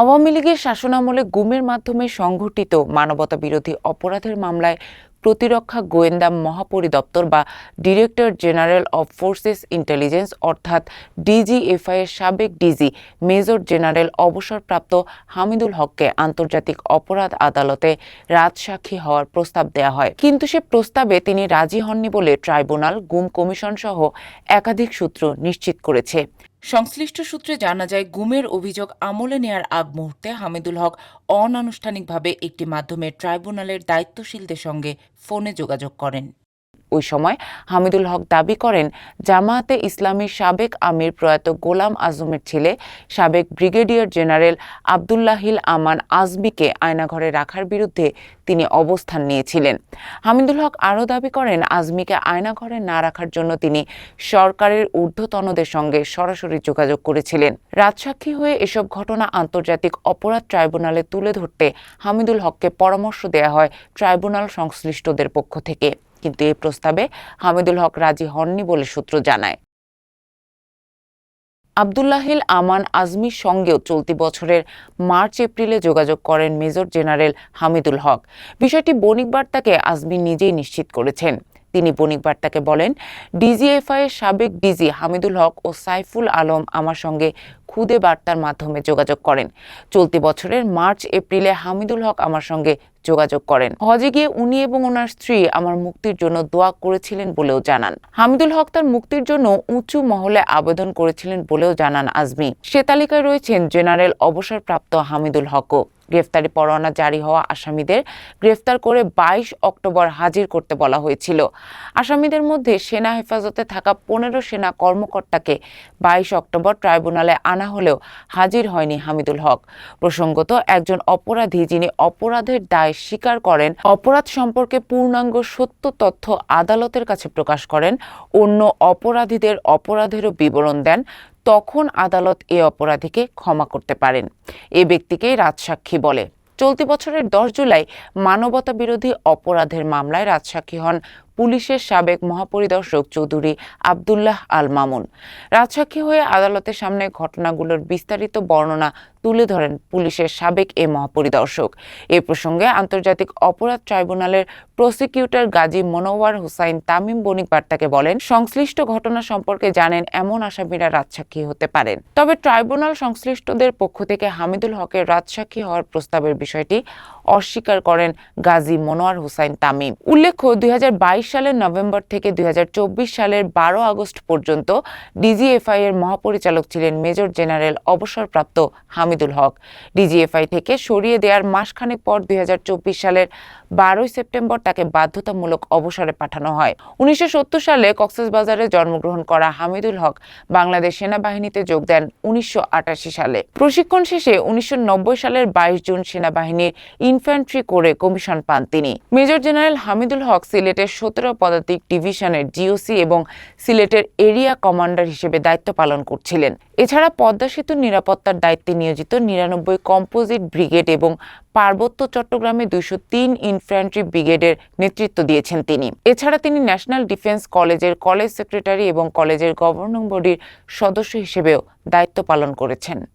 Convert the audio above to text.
আওয়ামী লীগের শাসনামলে গুমের মাধ্যমে সংঘটিত মানবতা বিরোধী অপরাধের মামলায় প্রতিরক্ষা গোয়েন্দা মহাপরিদপ্তর বা director general of forces intelligence অর্থাৎ ডিজিএফআই এর সাবেক ডিজি মেজর জেনারেল অবসরপ্রাপ্ত হামিদুল হককে আন্তর্জাতিক অপরাধ আদালতে রাজসাক্ষী হওয়ার প্রস্তাব দেওয়া হয়। কিন্তু সে প্রস্তাবে তিনি রাজি হননি বলে ট্রাইব্যুনাল, গুম কমিশন সহ একাধিক সূত্র নিশ্চিত করেছে। সংশ্লিষ্ট সূত্রে জানা যায়, গুমের অভিযোগ আমলে নেয়ার আগ মুহূর্তে হামিদুল হক অনানুষ্ঠানিকভাবে একটি মাধ্যমে ট্রাইব্যুনালের দায়িত্বশীলদের সঙ্গে ফোনে যোগাযোগ করেন। ওই সময় হামিদুল হক দাবি করেন, জামায়াতে ইসলামীর সাবেক আমির প্রয়াত গোলাম আজমের ছেলে, সাবেক ব্রিগেডিয়ার জেনারেল আবদুল্লাহিল আমান আজমিকে আয়নাঘরে রাখার বিরুদ্ধে তিনি অবস্থান নিয়েছিলেন। হামিদুল হক আরও দাবি করেন, আজমিকে আয়নাঘরে না রাখার জন্য তিনি সরকারের ঊর্ধ্বতনদের সঙ্গে সরাসরি যোগাযোগ করেছিলেন। রাজসাক্ষী হয়ে এসব ঘটনা আন্তর্জাতিক অপরাধ ট্রাইব্যুনালে তুলে ধরতে হামিদুল হককে পরামর্শ দেওয়া হয় ট্রাইব্যুনাল সংশ্লিষ্টদের পক্ষ থেকে। কিন্তু এই প্রস্তাবে হামিদুল হক রাজি হননি বলে সূত্র জানায়। আবদুল্লাহিল আমান আজমির সঙ্গেও চলতি বছরের মার্চ, এপ্রিলে যোগাযোগ করেন মেজর জেনারেল হামিদুল হক। বিষয়টি বণিক বার্তাকে আজমি নিজেই নিশ্চিত করেছেন। তিনি বণিক বার্তাকে বলেন, ডিজিএফআই এর সাবেক ডিজি হামিদুল হক ও সাইফুল আলম আমার সঙ্গে খুদে বার্তার মাধ্যমে যোগাযোগ করেন। চলতি বছরের মার্চ, এপ্রিলে হামিদুল হক আমার সঙ্গে যোগাযোগ করেন। হজে গিয়ে উনি এবং ওনার স্ত্রী আমার মুক্তির জন্য দোয়া করেছিলেন বলেও জানান। হামিদুল হক তার মুক্তির জন্য উঁচু মহলে আবেদন করেছিলেন বলেও জানান আজমি। সে তালিকায় রয়েছেন জেনারেল অবসরপ্রাপ্ত হামিদুল হকও। গ্রেফতারি পরোয়ানা জারি হওয়া আসামিদের গ্রেফতার করে বাইশ অক্টোবর হাজির করতে বলা হয়েছিল। আসামিদের মধ্যে সেনা হেফাজতে থাকা পনেরো সেনা কর্মকর্তাকে বাইশ অক্টোবর ট্রাইব্যুনালে আনা হলেও হাজির হয়নি হামিদুল হক। প্রসঙ্গত একজন অপরাধী যিনি অপরাধের দায় স্বীকার করেন। অপরাধ সম্পর্কে পূর্ণাঙ্গ সত্য তথ্য আদালতের কাছে প্রকাশ করেন। অন্য অপরাধীদের অপরাধেরও বিবরণ দেন। তখন আদালত এ অপরাধীকে ক্ষমা করতে পারেন। এ ব্যক্তিকেই রাজসাক্ষী বলে। চলতি বছরের দশ জুলাই মানবতা বিরোধী অপরাধের মামলায় রাজসাক্ষী হন পুলিশের সাবেক মহাপরিদর্শক চৌধুরী আবদুল্লাহ আল মামুন। রাজসাক্ষী হয়ে আদালতের সামনে ঘটনাগুলোর বিস্তারিত বর্ণনা তুলে ধরেন পুলিশের সাবেক এ মহাপরিদর্শক। এ প্রসঙ্গে আন্তর্জাতিক অপরাধ ট্রাইব্যুনালের প্রসিকিউটর গাজী মনোয়ার হুসাইন তামিম বণিক বার্তাকে বলেন, সংশ্লিষ্ট ঘটনা সম্পর্কে জানেন এমন আসামিরা রাজসাক্ষী হতে পারেন। তবে ট্রাইব্যুনাল সংশ্লিষ্টদের পক্ষ থেকে হামিদুল হকের রাজসাক্ষী হওয়ার প্রস্তাবের বিষয়টি অস্বীকার করেন গাজী মনোয়ার হুসাইন তামিম। উল্লেখ্য, দুই হাজার বাইশ সালের নভেম্বর থেকে দুই হাজার চব্বিশ সালের বারো আগস্ট পর্যন্ত ডিজিএফআই এর মহাপরিচালক ছিলেন মেজর জেনারেল অবসরপ্রাপ্ত হামিদুল হক। ডিজিএফআই থেকে সরিয়ে দেওয়ার মাসখানেক পর দুই সালের বারোই সেপ্টেম্বর তাকে বাধ্যতামূলক অবসরে পাঠানো হয়। উনিশশো সালে কক্সবাজারে জন্মগ্রহণ করা হামিদুল হক বাংলাদেশ সেনাবাহিনীতে যোগ দেন উনিশশো আটাশি সালে। প্রশিক্ষণ শেষে উনিশশো নব্বই সালের বাইশ জুন সেনাবাহিনীর ইনফ্যান্ট্রি করে কমিশন পান তিনি। মেজর জেনারেল হামিদুল হক সিলেটের সতেরো পদাতিক ডিভিশনের জিওসি এবং সিলেটের এরিয়া কমান্ডার হিসেবে দায়িত্ব পালন করছিলেন। এছাড়া পদ্মা সেতুর নিরাপত্তার দায়িত্বে নিয়োজিত নিরানব্বই কম্পোজিট ব্রিগেড এবং পার্বত্য চট্টগ্রামে দুইশো তিন ইনফ্যান্ট্রি ব্রিগেডের নেতৃত্ব দিয়েছেন তিনি। এছাড়া তিনি ন্যাশনাল ডিফেন্স কলেজের কলেজ সেক্রেটারি এবং কলেজের গভর্নিং বডির সদস্য হিসেবেও দায়িত্ব পালন করেছেন।